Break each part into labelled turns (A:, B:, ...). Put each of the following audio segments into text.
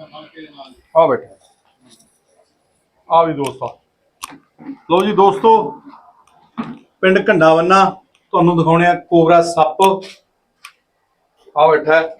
A: ਆ ਬੈਠਾ। ਆ ਵੀ ਦੋਸਤੋ ਲਓ ਜੀ ਦੋਸਤੋ, ਪਿੰਡ ਘੰਡਾਵੰਨਾ, ਤੁਹਾਨੂੰ ਦਿਖਾਉਣੇ ਆ ਕੋਬਰਾ ਸੱਪ। ਆ ਬੈਠਾ ਹੈ।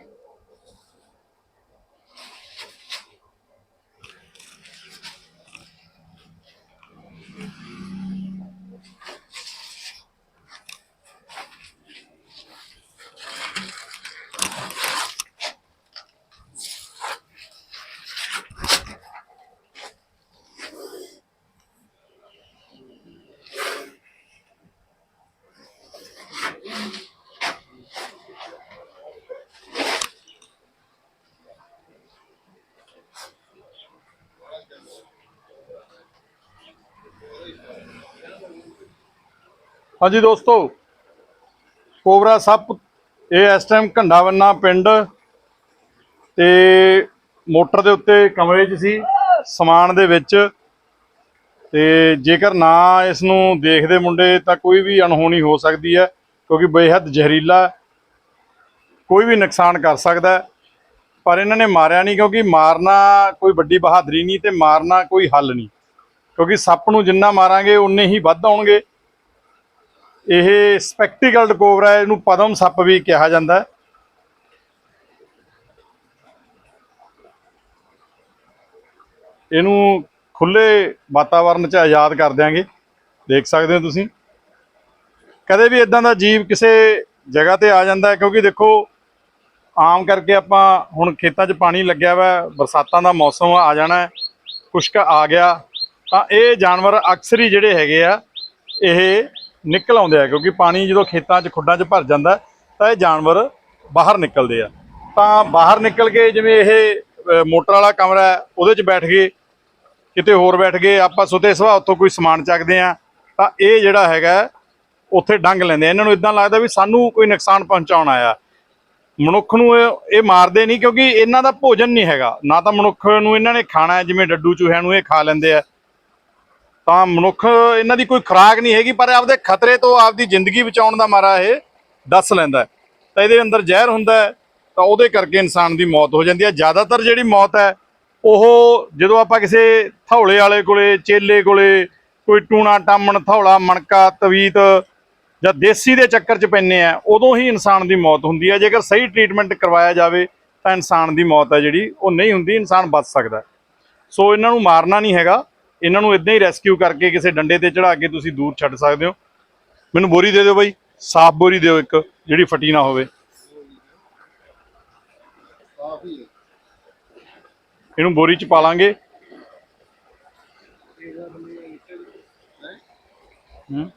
A: ਹਾਂਜੀ ਦੋਸਤੋ, ਕੋਬਰਾ ਸੱਪ, ਇਹ ਇਸ ਟਾਈਮ ਘੰਡਾਵੰਨਾ ਪਿੰਡ ਤੇ ਮੋਟਰ ਦੇ ਉੱਤੇ ਕਮਰੇ 'ਚ ਸੀ, ਸਮਾਨ ਦੇ ਵਿੱਚ। ਤੇ ਜੇਕਰ ਨਾ ਇਸ ਨੂੰ ਦੇਖਦੇ ਮੁੰਡੇ ਤਾਂ ਕੋਈ ਵੀ ਅਣਹੋਣੀ ਹੋ ਸਕਦੀ ਹੈ, ਕਿਉਂਕਿ ਬੇਹੱਦ ਜ਼ਹਿਰੀਲਾ, ਕੋਈ ਵੀ ਨੁਕਸਾਨ ਕਰ ਸਕਦਾ ਪਰ ਇਹਨਾਂ ਨੇ ਮਾਰਿਆ ਨਹੀਂ, ਕਿਉਂਕਿ ਮਾਰਨਾ ਕੋਈ ਵੱਡੀ ਬਹਾਦਰੀ ਨਹੀਂ ਤੇ ਮਾਰਨਾ ਕੋਈ ਹੱਲ ਨਹੀਂ। ਕਿਉਂਕਿ ਸੱਪ ਨੂੰ ਜਿੰਨਾ ਮਾਰਾਂਗੇ ਉਨੇ ਹੀ ਵੱਧ ਆਉਣਗੇ। ਇਹ ਸਪੈਕਟੀਕਲਡ ਕੋਬਰਾ ਹੈ, ਇਹਨੂੰ ਪਦਮ ਸੱਪ ਵੀ ਕਿਹਾ ਜਾਂਦਾ ਹੈ। ਇਹਨੂੰ ਖੁੱਲੇ ਵਾਤਾਵਰਣ 'ਚ ਆਜ਼ਾਦ ਕਰ ਦਿਆਂਗੇ। ਦੇਖ ਸਕਦੇ ਹੋ ਤੁਸੀਂ। ਕਦੇ ਵੀ ਇਦਾਂ ਦਾ ਜੀਵ ਕਿਸੇ ਜਗ੍ਹਾ ਤੇ ਆ ਜਾਂਦਾ ਕਿਉਂਕਿ ਦੇਖੋ, ਆਮ ਕਰਕੇ ਆਪਾਂ ਹੁਣ ਖੇਤਾਂ 'ਚ ਪਾਣੀ ਲੱਗਿਆ ਵਾ, ਬਰਸਾਤਾਂ ਦਾ ਮੌਸਮ ਆ ਜਾਣਾ ਕੁਸ਼ਕ ਆ ਗਿਆ, ਤਾਂ ਇਹ ਜਾਨਵਰ ਅਕਸਰ ਹੀ ਜਿਹੜੇ ਹੈਗੇ ਆ, ਇਹ ਨਿਕਲ ਆਉਂਦੇ ਆ, ਕਿਉਂਕਿ ਪਾਣੀ ਜਦੋਂ ਖੇਤਾਂ 'ਚ, ਖੁੱਡਾਂ 'ਚ ਭਰ ਜਾਂਦਾ, ਤਾਂ ਇਹ ਜਾਨਵਰ ਬਾਹਰ ਨਿਕਲਦੇ ਆ। ਤਾਂ ਬਾਹਰ ਨਿਕਲ ਕੇ ਜਿਵੇਂ ਇਹ ਮੋਟਰ ਵਾਲਾ ਕਮਰਾ ਉਹਦੇ 'ਚ ਬੈਠ ਗਏ, ਕਿਤੇ ਹੋਰ ਬੈਠ ਗਏ, ਆਪਾਂ ਸੁਤੇ ਸੁਭਾਅ ਉੱਥੋਂ ਕੋਈ ਸਮਾਨ ਚੱਕਦੇ ਆ, ਤਾਂ ਇਹ ਜਿਹੜਾ ਹੈਗਾ, ਉੱਥੇ ਡੰਗ ਲੈਂਦੇ ਆ। ਇਹਨਾਂ ਨੂੰ ਇਦਾਂ ਲੱਗਦਾ ਵੀ ਸਾਨੂੰ ਕੋਈ ਨੁਕਸਾਨ ਪਹੁੰਚਾਉਣ ਆਇਆ। ਮਨੁੱਖ ਨੂੰ ਇਹ ਇਹ ਮਾਰਦੇ ਨਹੀਂ, ਕਿਉਂਕਿ ਇਹਨਾਂ ਦਾ ਭੋਜਨ ਨਹੀਂ ਹੈਗਾ। ਨਾ ਤਾਂ ਮਨੁੱਖ ਨੂੰ ਇਹਨਾਂ ਨੇ ਖਾਣਾ ਜਿਵੇਂ ਡੱਡੂ ਚੂਹਿਆਂ ਨੂੰ ਇਹ ਖਾ ਲੈਂਦੇ ਆ। ਤਾਂ ਮਨੁੱਖ ਇਹਨਾਂ ਦੀ ਕੋਈ ਖੁਰਾਕ ਨਹੀਂ ਹੈਗੀ, ਪਰ ਆਪਦੇ ਖਤਰੇ ਤੋਂ ਆਪਦੀ ਜ਼ਿੰਦਗੀ ਬਚਾਉਣ ਦਾ ਮਾਰਾ ਇਹ ਦੱਸ ਲੈਂਦਾ ਤਾਂ ਇਹਦੇ ਅੰਦਰ ਜ਼ਹਿਰ ਹੁੰਦਾ ਤਾਂ ਉਹਦੇ ਕਰਕੇ ਇਨਸਾਨ ਦੀ ਮੌਤ ਹੋ ਜਾਂਦੀ ਹੈ। ਜ਼ਿਆਦਾਤਰ ਜਿਹੜੀ ਮੌਤ ਹੈ, ਉਹ ਜਦੋਂ ਆਪਾਂ ਕਿਸੇ ਥੌਲੇ ਵਾਲੇ ਕੋਲੇ, ਚੇਲੇ ਕੋਲੇ, ਕੋਈ ਟੂਣਾ ਟਾਮਣ, ਥੌਲਾ, ਮਣਕਾ, ਤਵੀਤ ਜਾਂ ਦੇਸੀ ਦੇ ਚੱਕਰ 'ਚ ਪੈਂਦੇ ਆ, ਉਦੋਂ ਹੀ ਇਨਸਾਨ ਦੀ ਮੌਤ ਹੁੰਦੀ ਹੈ। ਜੇਕਰ ਸਹੀ ਟ੍ਰੀਟਮੈਂਟ ਕਰਵਾਇਆ ਜਾਵੇ, ਤਾਂ ਇਨਸਾਨ ਦੀ ਮੌਤ ਹੈ ਜਿਹੜੀ, ਉਹ ਨਹੀਂ ਹੁੰਦੀ, ਇਨਸਾਨ ਬਚ ਸਕਦਾ ਸੋ ਇਹਨਾਂ ਨੂੰ ਮਾਰਨਾ ਨਹੀਂ ਹੈਗਾ। ਇਹਨਾਂ ਨੂੰ ਇਦਾਂ ਹੀ ਰੈਸਕਿਊ ਕਰਕੇ ਕਿਸੇ ਡੰਡੇ ਤੇ ਚੜਾ ਕੇ ਤੁਸੀਂ ਦੂਰ ਛੱਡ ਸਕਦੇ ਹੋ। ਮੈਨੂੰ ਬੋਰੀ ਦੇ ਦਿਓ ਬਾਈ, ਸਾਫ਼ ਬੋਰੀ ਦਿਓ ਇੱਕ, ਜਿਹੜੀ ਫਟੀ ਨਾ ਹੋਵੇ। ਇਹਨੂੰ ਬੋਰੀ ਚ ਪਾ ਲਾਂਗੇ। ਹੂੰ।